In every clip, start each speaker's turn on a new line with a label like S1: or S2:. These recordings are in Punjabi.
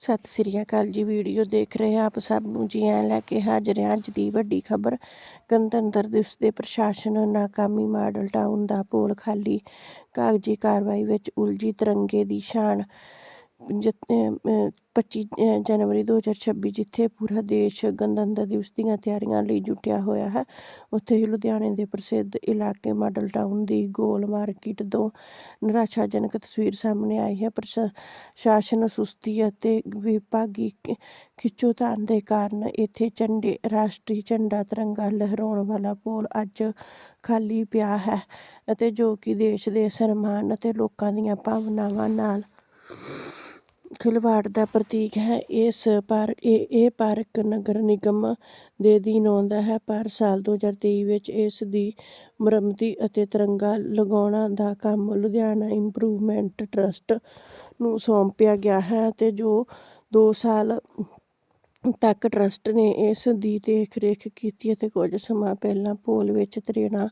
S1: ਸਤਿ ਸ੍ਰੀ ਅਕਾਲ ਜੀ, ਵੀਡੀਓ ਦੇਖ ਰਹੇ ਆਪ ਸਭ ਨੂੰ। ਜੀ ਐਂ ਲੈ ਕੇ ਹਾਜ਼ਰ ਹਾਂ ਅੱਜ ਦੀ ਵੱਡੀ ਖਬਰ। ਗਣਤੰਤਰ ਦਿਵਸ ਦੇ ਪ੍ਰਸ਼ਾਸਨ ਨਾਕਾਮੀ ਮਾਡਲ ਟਾਊਨ ਦਾ ਪੋਲ ਖਾਲੀ। ਕਾਗਜ਼ੀ ਕਾਰਵਾਈ ਵਿੱਚ ਉਲਝੀ ਤਿਰੰਗੇ ਦੀ ਸ਼ਾਨ 25 ਜਨਵਰੀ 2026 ਜਿੱਥੇ ਪੂਰਾ ਦੇਸ਼ ਗਣਤੰਤਰ ਦਿਵਸ ਦੀਆਂ ਤਿਆਰੀਆਂ ਲਈ ਜੁਟਿਆ ਹੋਇਆ ਹੈ, ਉੱਥੇ ਹੀ ਲੁਧਿਆਣੇ ਦੇ ਪ੍ਰਸਿੱਧ ਇਲਾਕੇ ਮਾਡਲ ਟਾਊਨ ਦੀ ਗੋਲ ਮਾਰਕੀਟ ਤੋਂ ਨਿਰਾਸ਼ਾਜਨਕ ਤਸਵੀਰ ਸਾਹਮਣੇ ਆਈ ਹੈ। ਪ੍ਰਸ਼ਾਸਨ ਸੁਸਤੀ ਅਤੇ ਵਿਭਾਗੀ ਖਿੱਚੋਤਾਣ ਦੇ ਕਾਰਨ ਇੱਥੇ ਝੰਡੇ, ਰਾਸ਼ਟਰੀ ਝੰਡਾ ਤਿਰੰਗਾ ਲਹਿਰਾਉਣ ਵਾਲਾ ਪੋਲ ਅੱਜ ਖਾਲੀ ਪਿਆ ਹੈ ਅਤੇ ਜੋ ਕਿ ਦੇਸ਼ ਦੇ ਸਨਮਾਨ ਅਤੇ ਲੋਕਾਂ ਦੀਆਂ ਭਾਵਨਾਵਾਂ ਨਾਲ ਖਿਲਵਾੜ ਦਾ ਪ੍ਰਤੀਕ ਹੈ। ਇਸ ਪਰ ਇਹ ਇਹ ਪਾਰਕ ਨਗਰ ਨਿਗਮ ਦੇ ਅਧੀਨ ਆਉਂਦਾ ਹੈ। ਪਰ ਸਾਲ 2023 ਵਿੱਚ ਇਸ ਦੀ ਮੁਰੰਮਤੀ ਅਤੇ ਤਿਰੰਗਾ ਲਗਾਉਣਾ ਦਾ ਕੰਮ ਲੁਧਿਆਣਾ ਇੰਪਰੂਵਮੈਂਟ ਟਰੱਸਟ ਨੂੰ ਸੌਂਪਿਆ ਗਿਆ ਹੈ ਅਤੇ ਜੋ ਦੋ ਸਾਲ ਤੱਕ ਟਰੱਸਟ ਨੇ ਇਸ ਦੀ ਦੇਖ-ਰੇਖ ਕੀਤੀ ਅਤੇ ਕੁਝ ਸਮਾਂ ਪਹਿਲਾਂ ਪੋਲ ਵਿੱਚ ਤਰੇੜਾਂ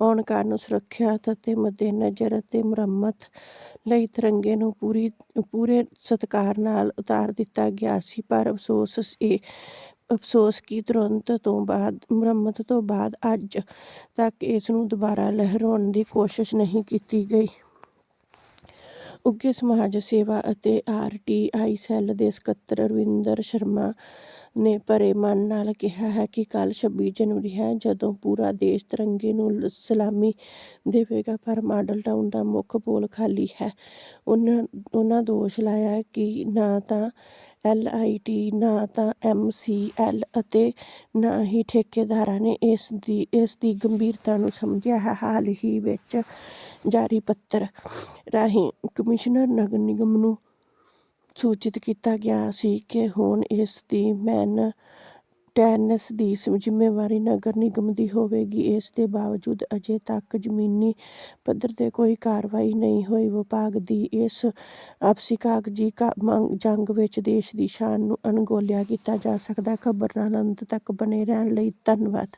S1: ਆਉਣ ਕਾਰਨ ਸੁਰੱਖਿਅਤ ਅਤੇ ਮੱਦੇਨਜ਼ਰ ਅਤੇ ਮੁਰੰਮਤ ਲਈ ਤਿਰੰਗੇ ਨੂੰ ਪੂਰੀ, ਪੂਰੇ ਸਤਿਕਾਰ ਨਾਲ ਉਤਾਰ ਦਿੱਤਾ ਗਿਆ ਸੀ, ਪਰ ਅਫਸੋਸ ਇਹ ਅਫਸੋਸ ਕਿ ਤੁਰੰਤ ਤੋਂ ਬਾਅਦ, ਮੁਰੰਮਤ ਤੋਂ ਬਾਅਦ ਅੱਜ ਤੱਕ ਇਸ ਨੂੰ ਦੁਬਾਰਾ ਲਹਿਰਾਉਣ ਦੀ ਕੋਸ਼ਿਸ਼ ਨਹੀਂ ਕੀਤੀ ਗਈ। ਉੱਘੇ ਸਮਾਜ ਸੇਵਾ ਅਤੇ ਆਰ ਟੀ ਆਈ ਸੈੱਲ ਦੇ ਸਕੱਤਰ ਰਵਿੰਦਰ ਸ਼ਰਮਾ ਨੇ ਭਰੇ ਮਨ ਨਾਲ ਕਿਹਾ ਹੈ ਕਿ ਕੱਲ੍ਹ ਛੱਬੀ ਜਨਵਰੀ ਹੈ, ਜਦੋਂ ਪੂਰਾ ਦੇਸ਼ ਤਿਰੰਗੇ ਨੂੰ ਸਲਾਮੀ ਦੇਵੇਗਾ, ਪਰ ਮਾਡਲ ਟਾਊਨ ਦਾ ਮੁੱਖ ਪੋਲ ਖਾਲੀ ਹੈ। ਉਹਨਾਂ ਉਹਨਾਂ ਦੋਸ਼ ਲਾਇਆ ਕਿ ਨਾ ਤਾਂ ਐੱਲ ਆਈ ਟੀ, ਨਾ ਤਾਂ ਐਮ ਸੀ ਐੱਲ ਅਤੇ ਨਾ ਹੀ ਠੇਕੇਦਾਰਾਂ ਨੇ ਇਸ ਦੀ ਇਸ ਦੀ ਗੰਭੀਰਤਾ ਨੂੰ ਸਮਝਿਆ ਹੈ। ਹਾਲ ਹੀ ਵਿੱਚ ਜਾਰੀ ਪੱਤਰ ਰਾਹੀਂ ਕਮਿਸ਼ਨਰ ਨਗਰ ਨਿਗਮ ਨੂੰ ਸੂਚਿਤ ਕੀਤਾ ਗਿਆ ਸੀ ਕਿ ਹੁਣ ਇਸ ਦੀ ਮੇਨਟੇਨੈਂਸ ਦੀ ਜ਼ਿੰਮੇਵਾਰੀ ਨਗਰ ਨਿਗਮ ਦੀ ਹੋਵੇਗੀ। ਇਸ ਦੇ ਬਾਵਜੂਦ ਅਜੇ ਤੱਕ ਜ਼ਮੀਨੀ ਪੱਧਰ ਤੇ ਕੋਈ ਕਾਰਵਾਈ ਨਹੀਂ ਹੋਈ। ਵਿਭਾਗ ਦੀ ਇਸ ਆਪਸੀ ਕਾਗਜ਼ੀ ਕਾ- ਮੰਗ- ਜੰਗ ਵਿੱਚ ਦੇਸ਼ ਦੀ ਸ਼ਾਨ ਨੂੰ ਅਣਗੌਲਿਆ ਕੀਤਾ ਜਾ ਸਕਦਾ। ਹੈ ਖਬਰ ਨਾਲ ਅੰਤ ਤੱਕ ਬਣੇ ਰਹਿਣ ਲਈ ਧੰਨਵਾਦ।